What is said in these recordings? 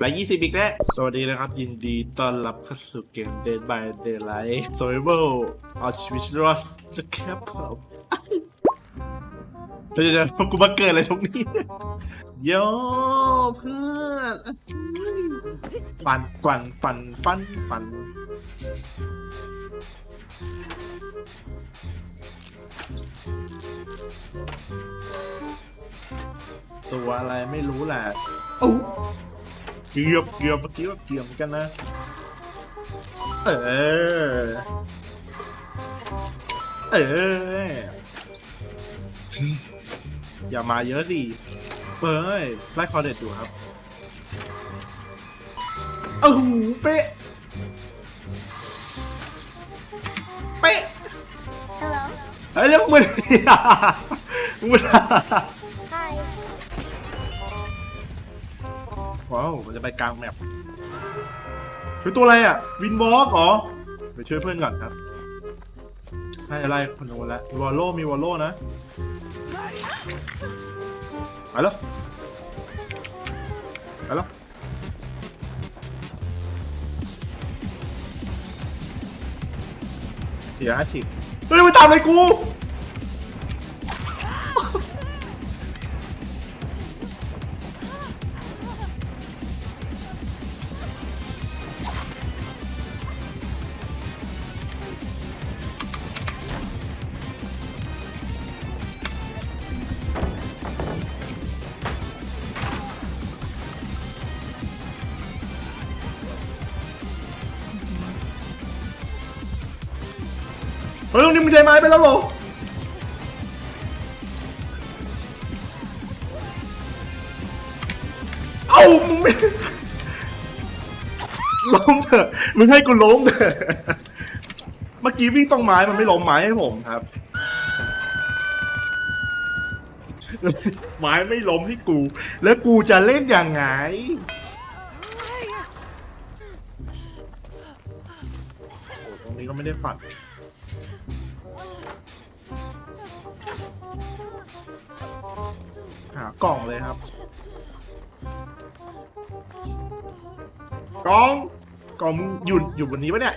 ไปยี่สิบอีกแล้วสวัสดีนะครับ ยินดีต้อนรับเข้าสู่เกม Dead by Daylight Survival o s w i t c h r o s จะแคปผมเดี๋ยวเดี๋ยวกูมาเกิดอะไรตรงนี้โยเพื่อนปั่นปั่นปั่นปั่นปั่นตัวอะไรไม่รู้แหละโอ้ เกือบเกือบเมื่อกี้ว่าเกือบเหมือนกันนะ เออ เออ อย่ามาเยอะสิเฮ้ยไล่คอเด็ดอยู่ครับโอ้โหเป๊ะ เป๊ะ Hello. เฮ้ยแล้วมึงมึง ว้าวมันจะไปกลางแมปคือตัวอะไรอะ วินวอล์กเหรอไปช่วยเพื่อนก่อนครับให้อะไรคนโน้นละมีวอลโลมีวอลโล่นะไปแล้วไปแล้วเสียห้าสิบเฮ้ยมันตามอะไรกู ฮ้ยตรงนี้มึงใจไม้ไปแล้วเหรอเอ้ามึงไม่ล้มเถอะมึงให้กูล้มเถอะเมื่อกี้วิ่งตรงไม้มันไม่ล้มไม้ให้ผมครับ ไม้ไม่ล้มให้กู แล้วกูจะเล่นอยังไงโอ้ตรงนี้ก็ไม่ได้ฝัด หากล่องเลยครับ กล่อง กล่องมึงอยู่อยู่บนนี้ปะเนี่ย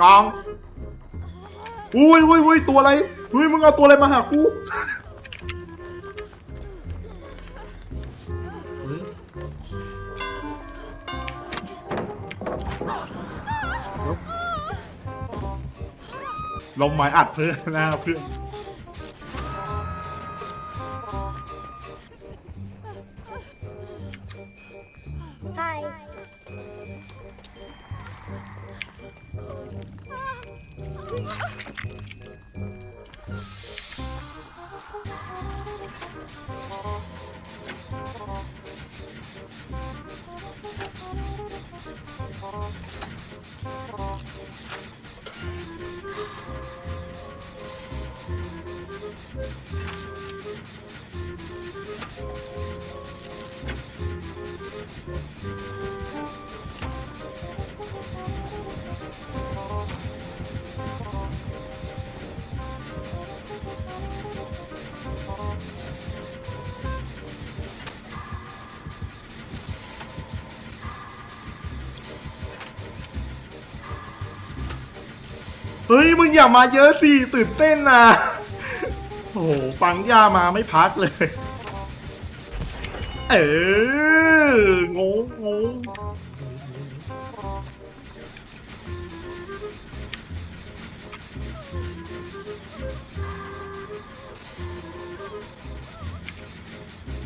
กล่อง อุ้ยอุ้ยอุ้ยตัวอะไร อุ้ยมึงเอาตัวอะไรมาหากู ลมไม้อัดเพื่อนหน้าเพื่อน ฮ้ยมึงอย่ามาเยอะสิ ตื่นเต้นนะโอ้โหฟังย่ามาไม่พักเลย เอองงงง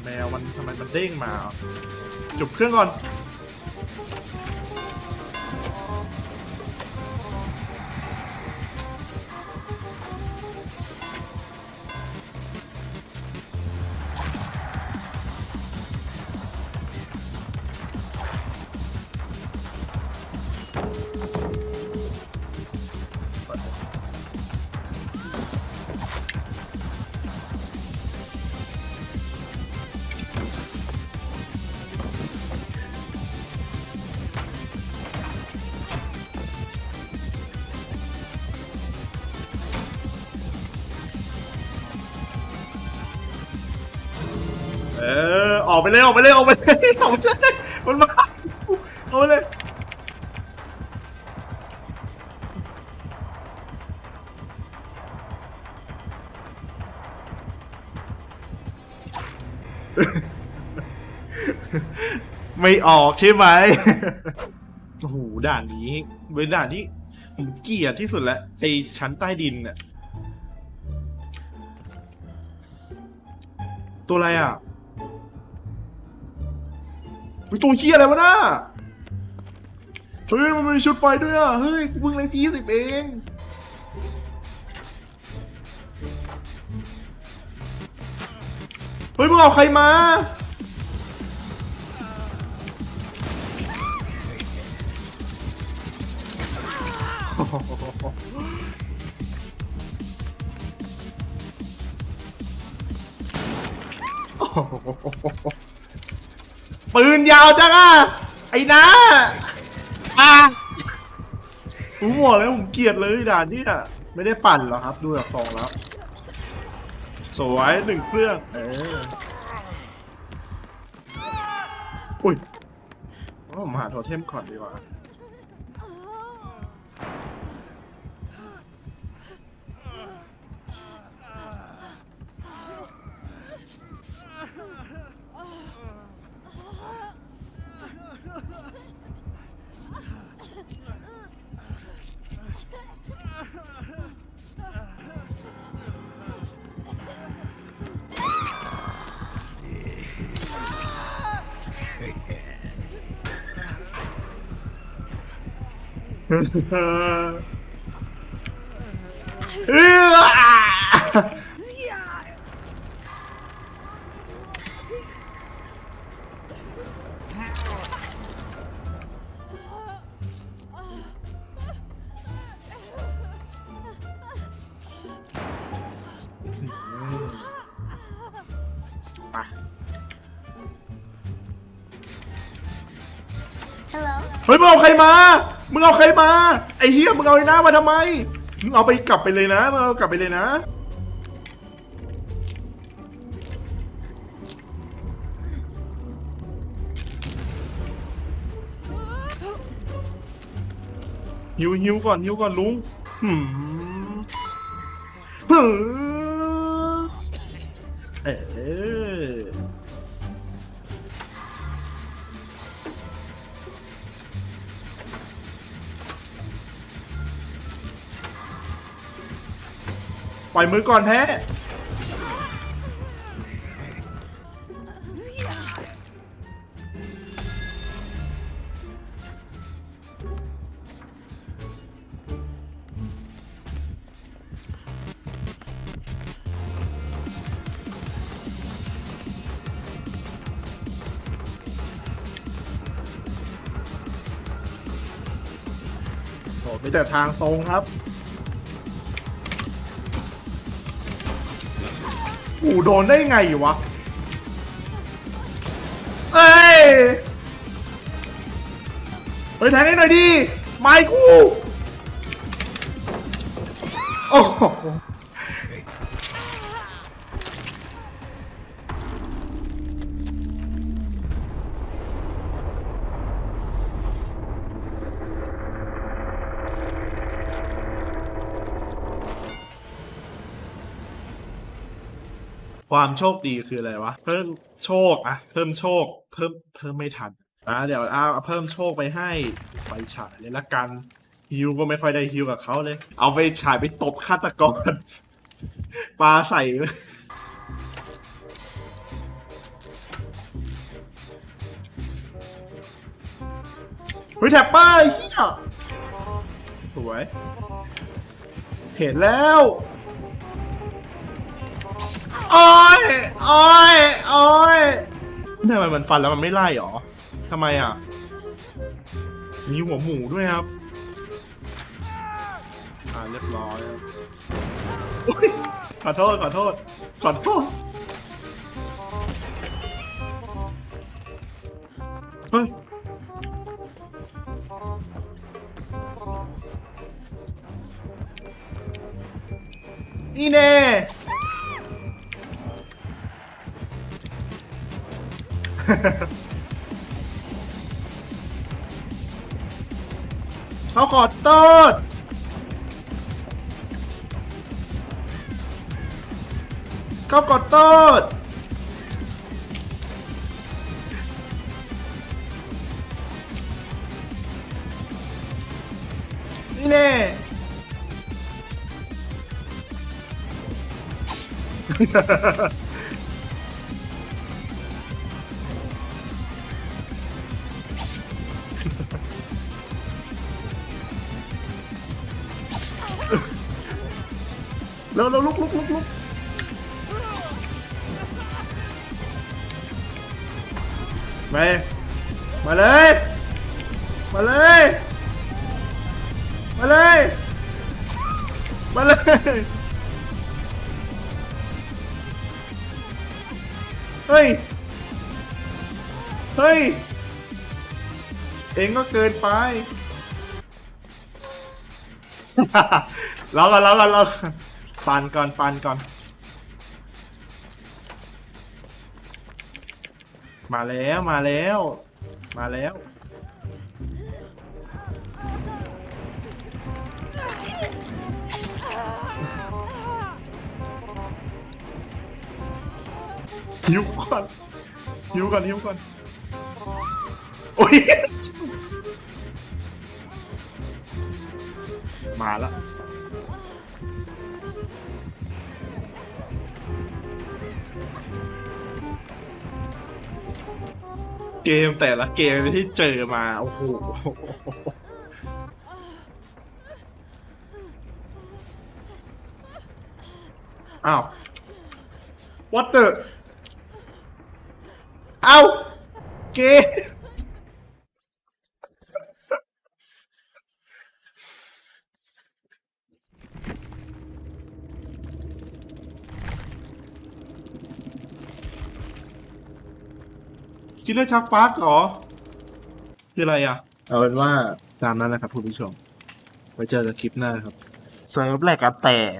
แมวมันทำไมมันเด้งมา จุบเครื่องก่อน ออ ออกไปเลยออกไปเลยออกไปเลยออกไปเลยมันมาเอาไปเลยไม่ออกใช่ไหมโอ้โหด่านนี้เป็นด่านที่ผมเกลียดที่สุดแล้วไอชั้นใต้ดินน่ะตัวอะไรอะ เฮ้ยตัวเฮียอะไรวะน่าเฮ้ยมันมีชุดไฟด้วยอะ เฮ้ยกูเพิ่งเลยสี่สิบเองเฮ้ยมึงเอาใครมา ปืนยาวจังอะไอ้น้าอะผมบอกแล้วผมเกลียดเลยด่านเนี่ยไม่ได้ปั่นหรอกครับ ดูจากฟองแล้วสวยหนึ่งเครื่องเอออุ้ยผมหาโทเทมก่อนดีกว่า เออไป Hello เฮ้ยมึงเอาใครมา มึงเอาใครมา ไอ้เฮียมึงเอาไอ้หน้ามาทำไม มึงเอาไปกลับไปเลยนะ มึงเอากลับไปเลยนะ หิวหิวก่อนหิวก่อนลุงหืมหืมเออ ปล่อยมือก่อนแท้โอ้มีแต่ทางตรงครับ กูโดนได้ไงวะ เอ้ยเฮ้ยแทงให้หน่อยดิ ไม้กู โอ้โห ความโชคดีคืออะไรวะ เพิ่มโชคอะเพิ่มโชค เพิ่มเพิ่มไม่ทันนะเดี๋ยวเอาเอาเพิ่มโชคไปให้ไปฉายเลยละกันฮิวก็ไม่ค่อยได้ฮิวกับเขาเลย เอาไปฉายไปตบฆาตกรปลาใส่เลยเฮ้ยแท็บป้ายเฮียสวย เห็นแล้ว โอ้ยโอ้ยโอ้ยทำไมมันฟันแล้วมันไม่ไล่หรอทำไมอะ มีหัวหมูด้วยครับ อ่าเรียบร้อยครับอุ๊ยขอโทษ ขอโทษ ขอโทษ เฮ้ย นี่แน่ เขาขอโทษเขาขอโทษนี่แน่ เร็วเร็วลุกลุกลุกลุกไปมาเลย มาเลย มาเลย มาเลยเฮ้ย เฮ้ย เองก็เกินไปรอก่อนรอก่อนรอก่อน ฟันก่อนฟันก่อน มาแล้วมาแล้ว มาแล้ว หิวก่อนหิวก่อนหิวก่อน โอ้ย มาแล้ว เกมแต่ละเกมที่เจอมา โอ้โห อ้าว what the เอ้า เกม คิดเรื่องชักปาร์กเหรอ คืออะไรอะ เอาเป็นว่าตามนั้นนะครับคุณผู้ชม ไว้เจอกันคลิปหน้าครับ เซิร์ฟแหลกอะแตก